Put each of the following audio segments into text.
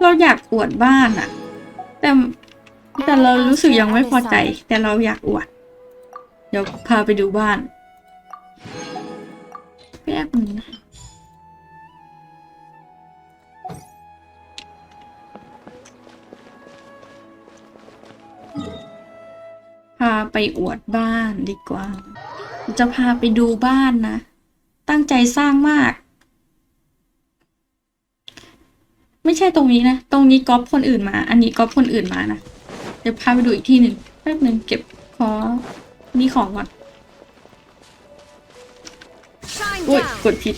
เราอยากอวดบ้านอะแต่แต่เรารู้สึกยังไม่พอใจ แต่เราอยากอวด เดี๋ยวพาไปดูบ้านแป๊บนึงนะพาไปอวดบ้านดีกว่า จะพาไปดูบ้านนะ ตั้งใจสร้างมาก ไม่ใช่ตรงนี้นะ ตรงนี้ก๊อปคนอื่นมา อันนี้ก๊อปคนอื่นมานะ เดี๋ยวพาไปดูอีกที่หนึ่งแป๊บหนึ่งเก็บขอนี่ของก่อน Shine อุ้ย down. กดผิด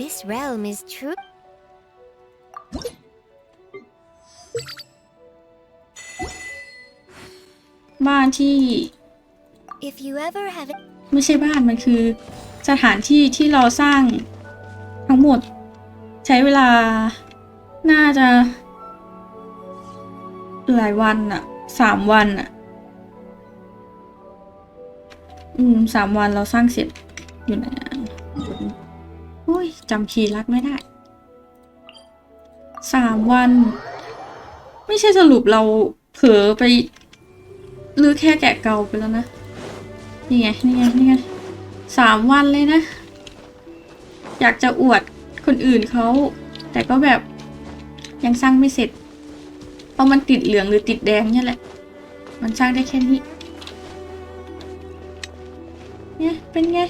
This realm is true. บ้านที่ If you ever have ไม่ใช่บ้านมันคือ สถานที่ที่เราสร้างทั้งหมด ใช้เวลาน่าจะหลายวันอะสามวันอะอืมสามวันเราสร้างเสร็จอยู่ไหนอะโอ้ยจำคีย์ลัดไม่ได้สามวัน ไม่ใช่สรุปเราเผลอไปหรือแค่แกะเกาไปแล้วนะ นี่ไง นี่ไง นี่ไง สามวันเลยนะ อยากจะอวดคนอื่นเขา แต่ก็แบบยังสร้างไม่เสร็จ เพราะมันติดเหลืองหรือติดแดงเนี่ยแหละ มันสร้างได้แค่นี้ เนี่ยเป็นไง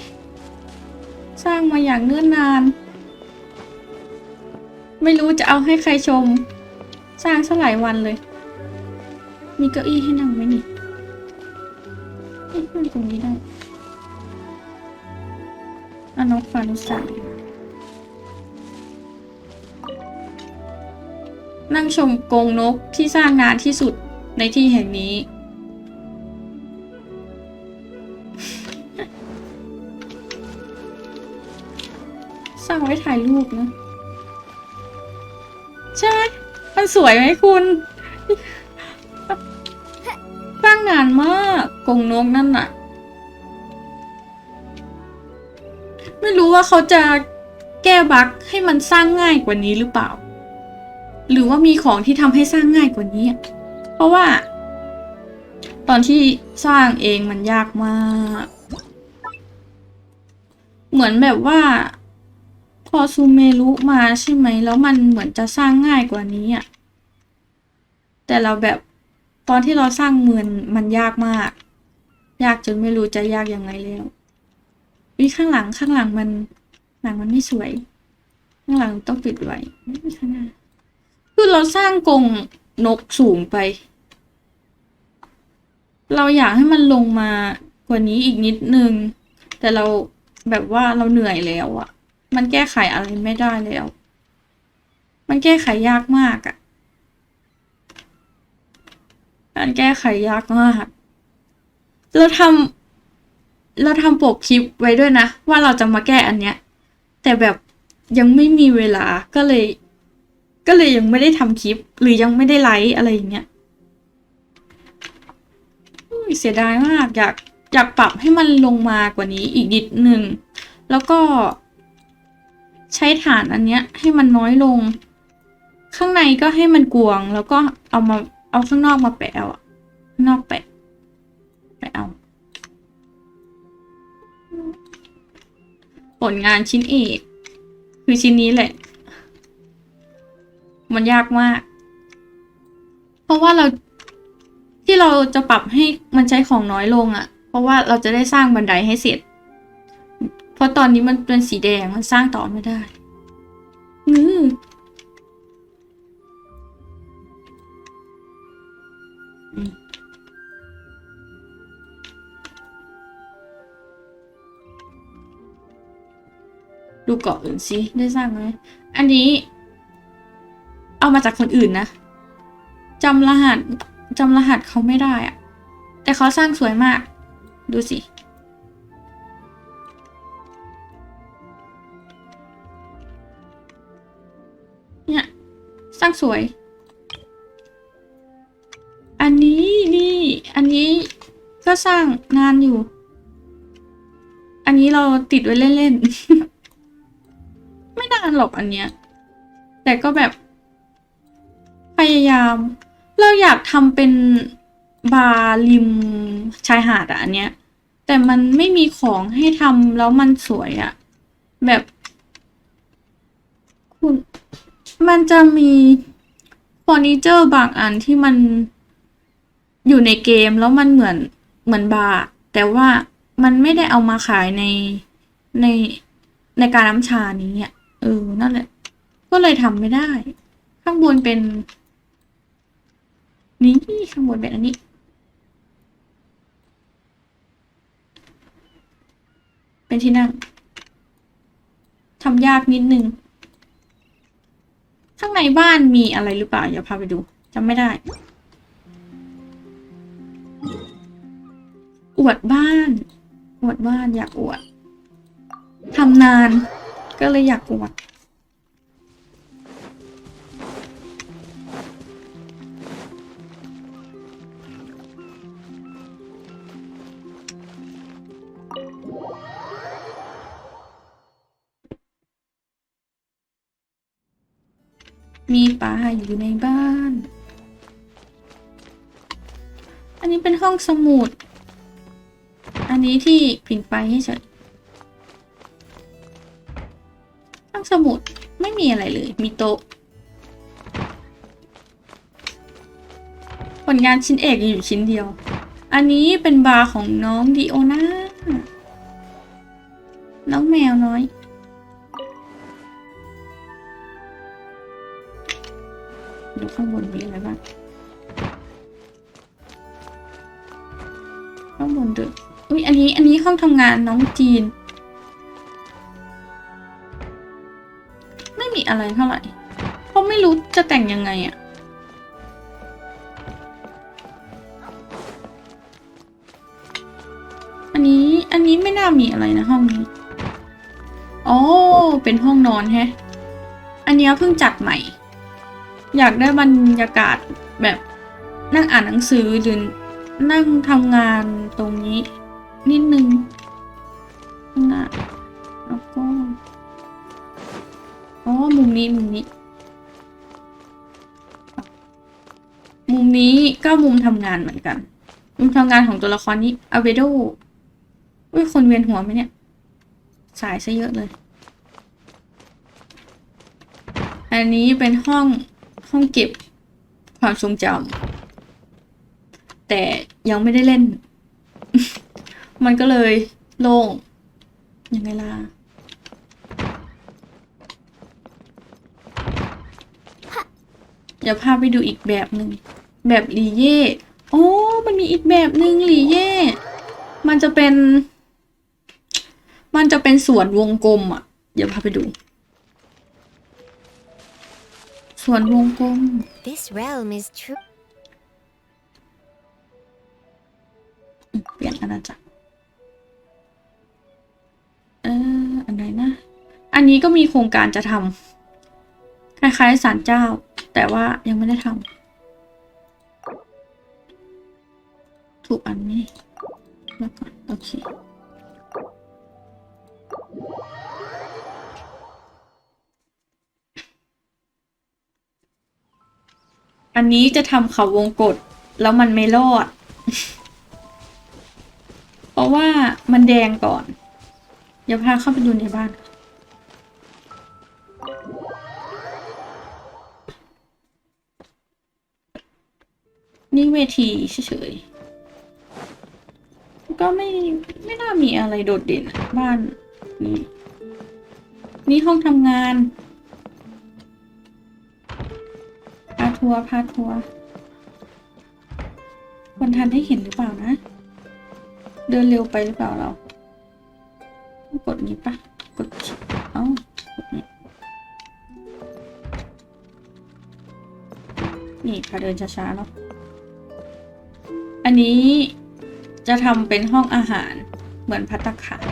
สร้างมาอย่างเนิ่นนาน ไม่รู้จะเอาให้ใครชม สร้างสักหลายวันเลย มีเก้าอี้ให้นั่งไหมนี่นั่งตรงนี้ได้ อานกฟานุสัยนั่งชมกรงนกที่สร้างนานที่สุดในที่แห่งนี้ สร้างไว้ถ่ายรูปนะ ใช่ไหมมันสวยไหมคุณสร้างนานมากกรงนกนั่นน่ะ ไม่รู้ว่าเขาจะแก้บั๊กให้มันสร้างง่ายกว่านี้หรือเปล่า หรือว่ามีของที่ทำให้สร้างง่ายกว่านี้อะเพราะว่า ตอนที่สร้างเองมันยากมาก เหมือนแบบว่า พอซูเมรุมาใช่ไหม แล้วมันเหมือนจะสร้างง่ายกว่านี้อะแต่เราแบบตอนที่เราสร้างเมืองมันยากมาก ยากจนไม่รู้จะยากยังไงแล้ว วิข้างหลังข้างหลังมัน หลังมันไม่สวย ข้างหลังต้องปิดไว้ไม่ข้างหน้าคือเราสร้างกรงนกสูงไป เราอยากให้มันลงมากว่านี้อีกนิดนึง แต่เราแบบว่าเราเหนื่อยแล้วอะมันแก้ไขอะไรไม่ได้แล้ว มันแก้ไขยากมากอะมันแก้ไขยากมากเราทำ เราทำปกคลิปไว้ด้วยนะ ว่าเราจะมาแก้อันเนี้ย แต่แบบยังไม่มีเวลาก็เลย ก็เลยยังไม่ได้ทำคลิป หรือยังไม่ได้ไลฟ์อะไรอย่างเงี้ยเสียดายมากอยากอยากปรับให้มันลงมากว่านี้อีกนิดนึงแล้วก็ ใช้ฐานอันเนี้ย ให้มันน้อยลง ข้างในก็ให้มันกวง แล้วก็เอามาเอาข้างนอกมาแปะเอาข้างนอกแปะ ผลงานชิ้นเอก คือชิ้นนี้แหละ มันยากมาก เพราะว่าเราที่เราจะปรับให้มันใช้ของน้อยลงอะ่ะ เพราะว่าเราจะได้สร้างบันไดให้เสร็จ เพราะตอนนี้มันเป็นสีแดงมันสร้างต่อไม่ได้งือ ดูเกาะอื่นสิได้สร้างไหมอันนี้ เอามาจากคนอื่นนะจำรหัสจำรหัสเขาไม่ได้อะแต่เขาสร้างสวยมาก ดูสิเนี่ยสร้างสวย อันนี้นี่ อันนี้ก็สร้างนานอยู่ อันนี้เราติดไว้เล่นๆานหรอกอันเนี้ย แต่ก็แบบ พยายาม เราอยากทำเป็นบาร์ริมชายหาดอะอันเนี้ย แต่มันไม่มีของให้ทำแล้วมันสวยอะแบบ คุณ มันจะมีเฟอร์นิเจอร์บางอันที่มันอยู่ในเกมแล้วมันเหมือนเหมือนบาร์แต่ว่ามันไม่ได้เอามาขายในในในการน้ำชานี้อะ เออ นั่นแหละ ก็เลยทำไม่ได้ ข้างบนเป็น นี่ข้างบนเป็นอันนี้ เป็นที่นั่งทำยากนิดนึง ข้างในบ้านมีอะไรหรือเปล่า อย่าพาไปดูจำไม่ได้ อวดบ้าน อวดบ้านอยากอวดทำนาน ก็เลยอยากอวดมีปลาอยู่ในบ้าน อันนี้เป็นห้องสมุด อันนี้ที่ผิงไฟให้เฉย สมุดไม่มีอะไรเลย มีโต๊ะ ผลงานชิ้นเอกอยู่ชิ้นเดียว อันนี้เป็นบาร์ของน้องดิโอนาน้องแมวน้อย ดูข้างบนมีอะไรบ้าง ข้างบนดึกอุ้ยอันนี้ อันนี้ห้องทำงานน้องจีน อะไรเท่าไหร่เพราะไม่รู้จะแต่งยังไงอะอันนี้อันนี้ไม่น่ามีอะไรนะห้องนี้อ๋อเป็นห้องนอนแฮะ อันนี้เพิ่งจัดใหม่ อยากได้บรรยากาศแบบนั่งอ่านหนังสือหรือนั่งทำงานตรงนี้ นิดนึงนะ อ๋อมุมนี้มุมนี้ มุมนี้ก็มุมทำงานเหมือนกัน มุมทำงานของตัวละครนี้อเวโดอุ้ย คนเวียนหัวไหมเนี่ย สายซะเยอะเลย อันนี้เป็นห้องห้องเก็บความทรงจำแต่ยังไม่ได้เล่น มันก็เลยโล่งยังไงล่ะ เดี๋ยวพาไปดูอีกแบบหนึ่งแบบลีเย่โอ้ มันมีอีกแบบหนึ่งลีเย่มันจะเป็น มันจะเป็นสวนวงกลมอะ เดี๋ยวพาไปดูสวนวงกลม This realm is true. เปลี่ยนอาณาจักรเอออันไหนนะ อันนี้ก็มีโครงการจะทำคล้ายๆศาลเจ้า แต่ว่ายังไม่ได้ทำถูกอันไหมนี่แล้วก่อนโอเคอันนี้จะทำเขาวงกฏแล้วมันไม่รอด เพราะว่ามันแดงก่อนเดี๋ยวพาเข้าไปดูในบ้าน นี่เวทีเฉยๆก็ไม่ไม่น่ามีอะไรโดดเด่นบ้านนี่นี่ห้องทำงาน พาทัวร์พาทัวร์คนทันได้เห็นหรือเปล่านะ เดินเร็วไปหรือเปล่าเรา กดนี้ปะกดเอ้ากดนี้นี่พาเดินช้าๆเนาะ อันนี้จะทำเป็นห้องอาหารเหมือนพัตคาร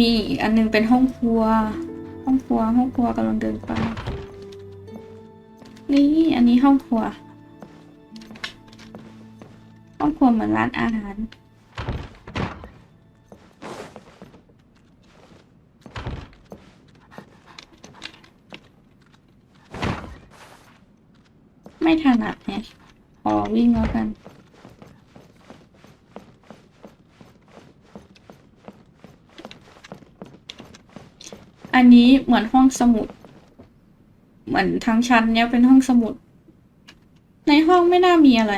มีอีกอันนึงเป็นห้องครัว ห้องครัว ห้องครัวกำลังเดินไป นี่อันนี้ห้องครัว ห้องครัวเหมือนร้านอาหาร ไม่ถนัดเนี่ย อวิ่งแล้วกัน อันนี้เหมือนห้องสมุด เหมือนทั้งชั้นเนี้ยเป็นห้องสมุด ในห้องไม่น่ามีอะไร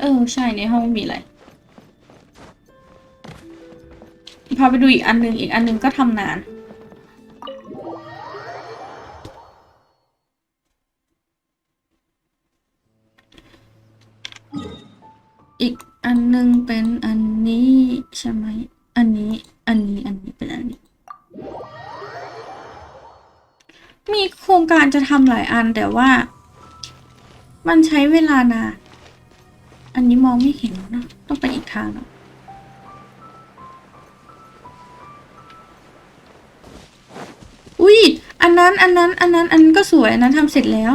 เออ ใช่ในห้องไม่มีอะไรพาไปดูอีกอันหนึ่งอีกอันหนึ่งก็ทำนาน อีกอันหนึ่งเป็นอันนี้ใช่ไหม อันนี้ อันนี้ อันนี้เป็นอันนี้ มีโครงการจะทำหลายอันแต่ว่า มันใช้เวลานาน อันนี้มองไม่เห็นนะ ต้องไปอีกทางแล้วอุ้ย อันนั้น อันนั้น อันนั้น อันนั้นก็สวย อันนั้นทำเสร็จแล้ว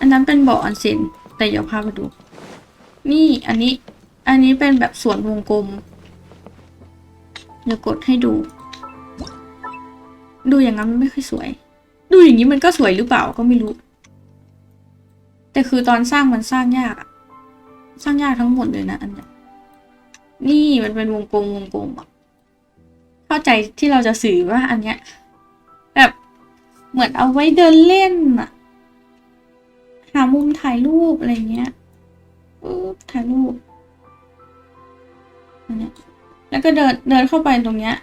อันนั้นเป็นบ่อออนเซ็นแต่เดี๋ยวพาไปดู นี่อันนี้ อันนี้เป็นแบบสวนวงกลม เดี๋ยวกดให้ดู ดูอย่างนั้นมันไม่ค่อยสวย ดูอย่างนี้มันก็สวยหรือเปล่าก็ไม่รู้ แต่คือตอนสร้างมันสร้างยาก สร้างยากทั้งหมดเลยนะอันนี้นี่มันเป็นวงกลมวงกลมอะเข้าใจที่เราจะสื่อว่าอันเนี้ย แบบเหมือนเอาไว้เดินเล่นอะหามุมถ่ายรูปอะไรเงี้ย ปุ๊บถ่ายรูปนเนี้ยแล้วก็เดินเดินเข้าไปตรงเนี้ย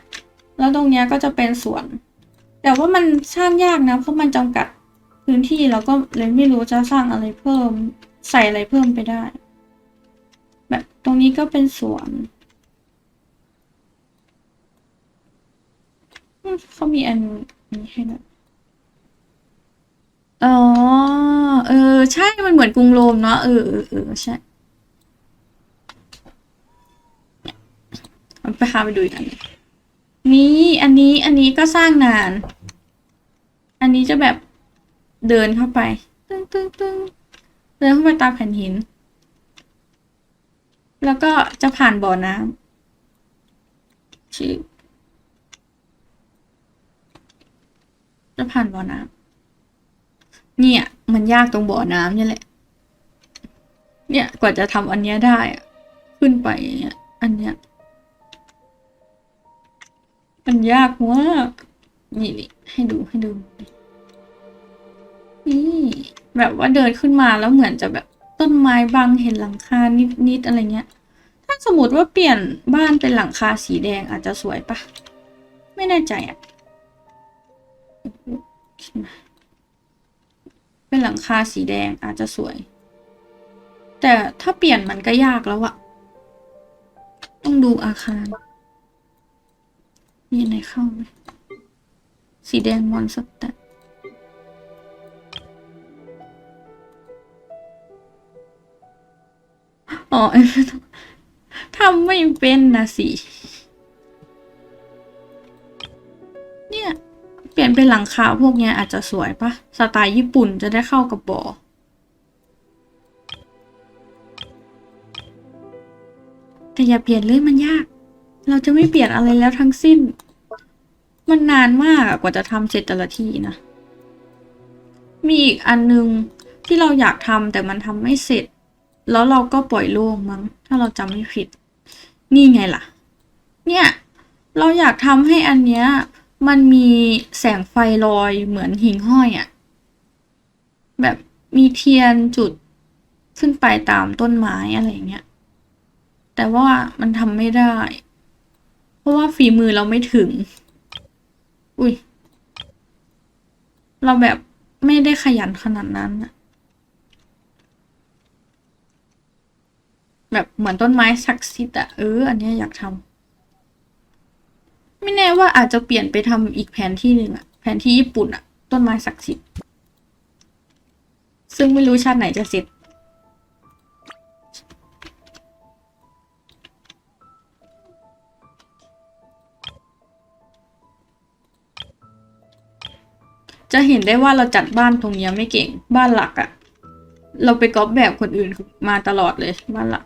แล้วตรงเนี้ยก็จะเป็นสวน แต่ว่ามันสร้างยากนะ เพราะมันจำกัดพื้นที่เราก็เลยไม่รู้จะสร้างอะไรเพิ่ม ใส่อะไรเพิ่มไปได้ แบบตรงนี้ก็เป็นสวนเขามีอันนี้ให้ด้วยอ๋อ เออ ใช่ มันเหมือนกรุงโรมเนาะ เออเออเออใช่เอา ไปพาไปดูอีกอันนึ่งนี่อันนี้อันนี้ก็สร้างนาน อันนี้จะแบบเดินเข้าไป ตึ้งตึ้งตึ้งเดินเข้าไปตามแผ่นหิน แล้วก็จะผ่านบ่อน้ำชื่อจะผ่านบ่อน้ำเนี่ย มันยากตรงบ่อน้ำนี่แหละ เนี่ยกว่าจะทำอันเนี้ยได้ขึ้นไปอย่างเงี้ยอันเนี้ย มันยากมากนี่นี่ให้ดูให้ดู นี่แบบว่าเดินขึ้นมาแล้วเหมือนจะแบบต้นไม้บังเห็นหลังคานิดนิดอะไรเงี้ย ถ้าสมมติว่าเปลี่ยนบ้านเป็นหลังคาสีแดงอาจจะสวยปะไม่แน่ใจอะเป็นหลังคาสีแดงอาจจะสวย แต่ถ้าเปลี่ยนมันก็ยากแล้วอะต้องดูอาคาร มีไหนเข้าไหมสีแดงมอนสเตตอ๋อเอ้ยไม่ต้อทำไม่เป็นนะสิ เนี่ย เปลี่ยนเป็นหลังคาพวกเนี้ยอาจจะสวยปะสไตล์ญี่ปุ่นจะได้เข้ากับบ่อแต่อย่าเปลี่ยนเลยมันยาก เราจะไม่เปลี่ยนอะไรแล้วทั้งสิ้น มันนานมากกว่าจะทำเสร็จแต่ละทีนะ มีอีกอันนึงที่เราอยากทำแต่มันทำไม่เสร็จ แล้วเราก็ปล่อยโล่งมั้ง ถ้าเราจำไม่ผิด นี่ไงล่ะ เนี่ย เราอยากทำให้อันเนี้ย มันมีแสงไฟลอยเหมือนหิ่งห้อยอะแบบมีเทียนจุดขึ้นไปตามต้นไม้อะไรเงี้ย แต่ว่ามันทำไม่ได้ เพราะว่าฝีมือเราไม่ถึง อุ้ย เราแบบไม่ได้ขยันขนาดนั้นอะแบบเหมือนต้นไม้ศักดิ์สิทธิ์อะเออ อันนี้อยากทำไม่แน่ว่าอาจจะเปลี่ยนไปทำอีกแผนที่หนึ่งอะแผนที่ญี่ปุ่นอะต้นไม้ศักดิ์สิทธิ์ซึ่งไม่รู้ชาติไหนจะเสร็จ จะเห็นได้ว่าเราจัดบ้านตรงเนี้ยไม่เก่งบ้านหลักอะเราไปก๊อปแบบคนอื่นมาตลอดเลยบ้านหลัก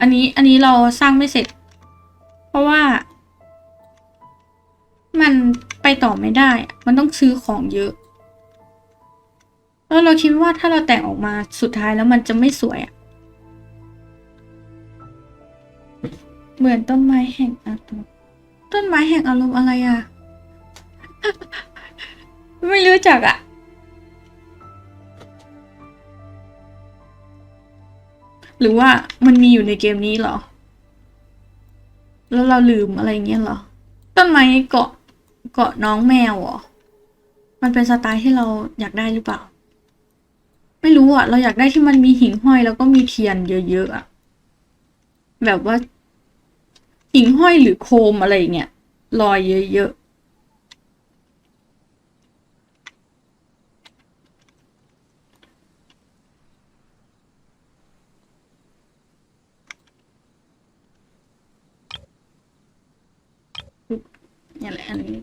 อันนี้อันนี้เราสร้างไม่เสร็จ เพราะว่า มันไปต่อไม่ได้ มันต้องซื้อของเยอะ แล้วเราคิดว่าถ้าเราแต่งออกมาสุดท้ายแล้วมันจะไม่สวยอะเหมือนต้นไม้แห่งอารมณ์ต้นไม้แห่งอารมณ์อะไรอะ ไม่รู้จักอะหรือว่ามันมีอยู่ในเกมนี้เหรอ แล้วเราลืมอะไรเงี้ยเหรอ ต้นไม้เกาะเกาะน้องแมวเหรอ มันเป็นสไตล์ที่เราอยากได้หรือเปล่า ไม่รู้อะเราอยากได้ที่มันมีหิ่งห้อยแล้วก็มีเทียนเยอะๆอะแบบว่าหิ่งห้อยหรือโคมอะไรเงี้ยลอยเยอะๆ เนี่ยแหละอันนี้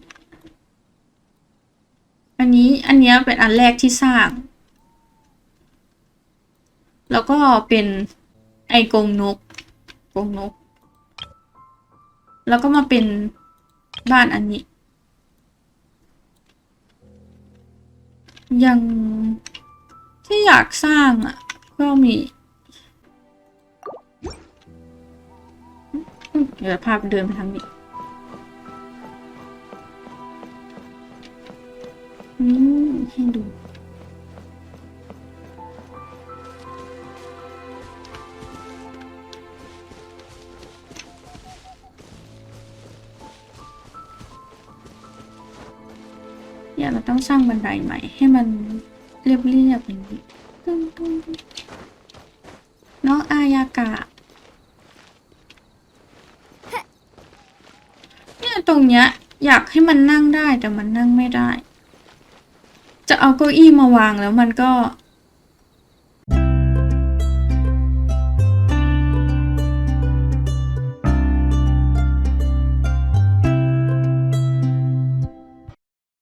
อันนี้อันเนี้ยเป็นอันแรกที่สร้าง แล้วก็เป็นไอกงนกกงนก แล้วก็มาเป็นบ้านอันนี้ ยังที่อยากสร้างอะ ก็มีเดี๋ยวพาไปเดินไปทางนี้ อืมให้ดู เนี่ยเราต้องสร้างบันไดใหม่ให้มันเรียบเรียบๆอย่างนี้ตึ้งตึ้งน้องอายากะ เนี่ยตรงเนี้ยอยากให้มันนั่งได้แต่มันนั่งไม่ได้ จะเอาเก้าอี้มาวางแล้วมันก็